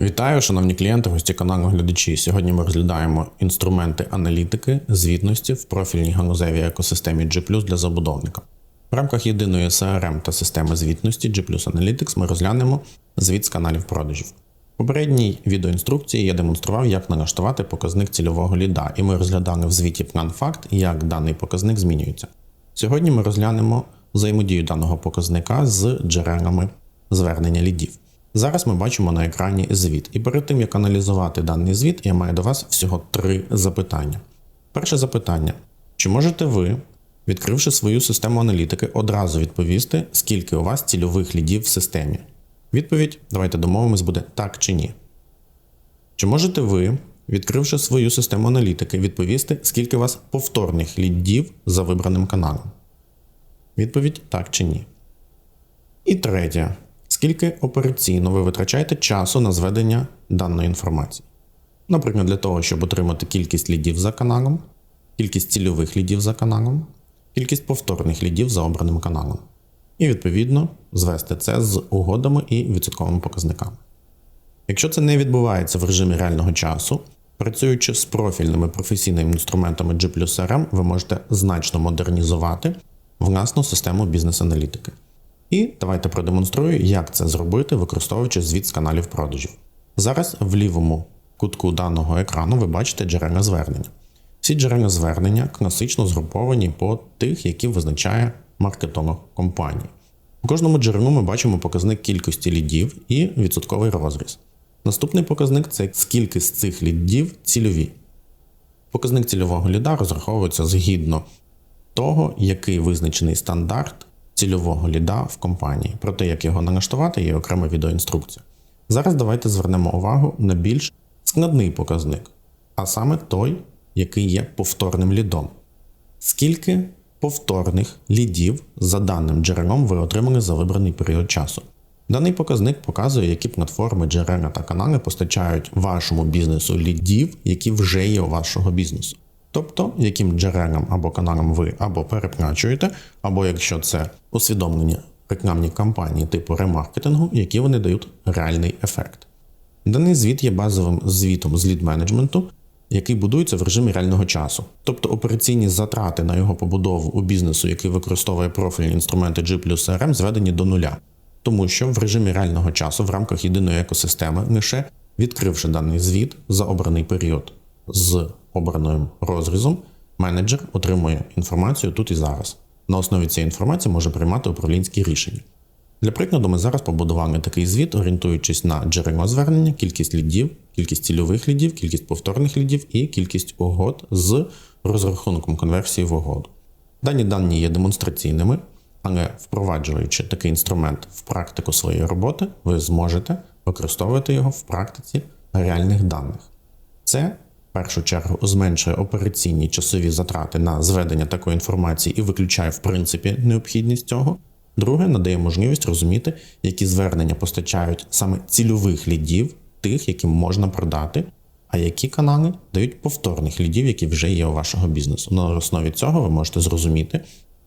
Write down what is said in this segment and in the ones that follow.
Вітаю, шановні клієнти, гості каналу глядачі. Сьогодні ми розглядаємо інструменти аналітики, звітності в профільній ганузевій екосистемі G для забудовника. В рамках єдиної CRM та системи звітності G Analytics ми розглянемо звіт з каналів продажів. В попередній відеоінструкції я демонстрував, як налаштувати показник цільового ліда, і ми розглядали в звіті план факт, як даний показник змінюється. Сьогодні ми розглянемо взаємодію даного показника з джерелами звернення лідів. Зараз ми бачимо на екрані звіт, і перед тим як аналізувати даний звіт, я маю до вас всього три запитання. Перше запитання: чи можете ви, відкривши свою систему аналітики, одразу відповісти, скільки у вас цільових лідів в системі? Відповідь, давайте домовимось, буде так чи ні. Чи можете ви, відкривши свою систему аналітики, відповісти, скільки у вас повторних лідів за вибраним каналом? Відповідь так чи ні. І третє. Скільки операційно ви витрачаєте часу на зведення даної інформації? Наприклад, для того, щоб отримати кількість лідів за каналом, кількість цільових лідів за каналом, кількість повторних лідів за обраним каналом. І відповідно звести це з угодами і відсотковими показниками. Якщо це не відбувається в режимі реального часу, працюючи з профільними професійними інструментами G RM, ви можете значно модернізувати власну систему бізнес-аналітики. І давайте продемонструю, як це зробити, використовуючи звіт з каналів продажів. Зараз в лівому кутку даного екрану ви бачите джерельне звернення. Всі джерельні звернення класично згруповані по тих, які визначає маркетолог компанії. У кожному джерелу ми бачимо показник кількості лідів і відсотковий розріз. Наступний показник це скільки з цих лідів цільові. Показник цільового ліда розраховується згідно того, який визначений стандарт цільового ліда в компанії. Про те, як його налаштувати, є окрема відеоінструкція. Зараз давайте звернемо увагу на більш складний показник, а саме той, який є повторним лідом. Скільки повторних лідів за даним джерелом ви отримали за вибраний період часу? Даний показник показує, які платформи, джерела та канали постачають вашому бізнесу лідів, які вже є у вашого бізнесу. Тобто, яким джерелам або каналам ви або переплачуєте, або якщо це усвідомлені рекламні кампанії типу ремаркетингу, які вони дають реальний ефект. Даний звіт є базовим звітом з лід менеджменту, який будується в режимі реального часу. Тобто операційні затрати на його побудову у бізнесу, який використовує профільні інструменти G CRM, зведені до нуля. Тому що в режимі реального часу в рамках єдиної екосистеми, лише відкривши даний звіт за обраний період з обраним розрізом, менеджер отримує інформацію тут і зараз. На основі цієї інформації може приймати управлінські рішення. Для прикладу, ми зараз побудували такий звіт, орієнтуючись на джерело звернення, кількість лідів, кількість цільових лідів, кількість повторних лідів і кількість угод з розрахунком конверсії в угоду. Дані дані є демонстраційними, але впроваджуючи такий інструмент в практику своєї роботи, ви зможете використовувати його в практиці реальних даних. Це першу чергу зменшує операційні часові затрати на зведення такої інформації і виключає, в принципі, необхідність цього. Друге, надає можливість розуміти, які звернення постачають саме цільових лідів, тих, яким можна продати, а які канали дають повторних лідів, які вже є у вашого бізнесу. На основі цього ви можете зрозуміти,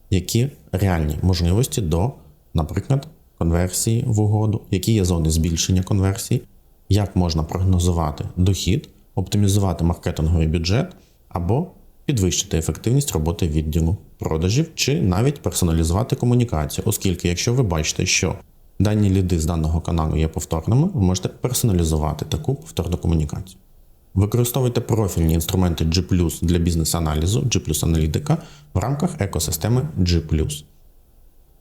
які реальні можливості до, наприклад, конверсії в угоду, які є зони збільшення конверсії, як можна прогнозувати дохід оптимізувати маркетинговий бюджет або підвищити ефективність роботи відділу продажів чи навіть персоналізувати комунікацію, оскільки, якщо ви бачите, що дані ліди з даного каналу є повторними, ви можете персоналізувати таку повторну комунікацію. Використовуйте профільні інструменти G для бізнес-аналізу, G аналітика в рамках екосистеми G.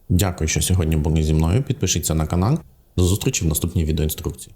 Дякую, що сьогодні були зі мною. Підпишіться на канал. До зустрічі в наступній відеоінструкції.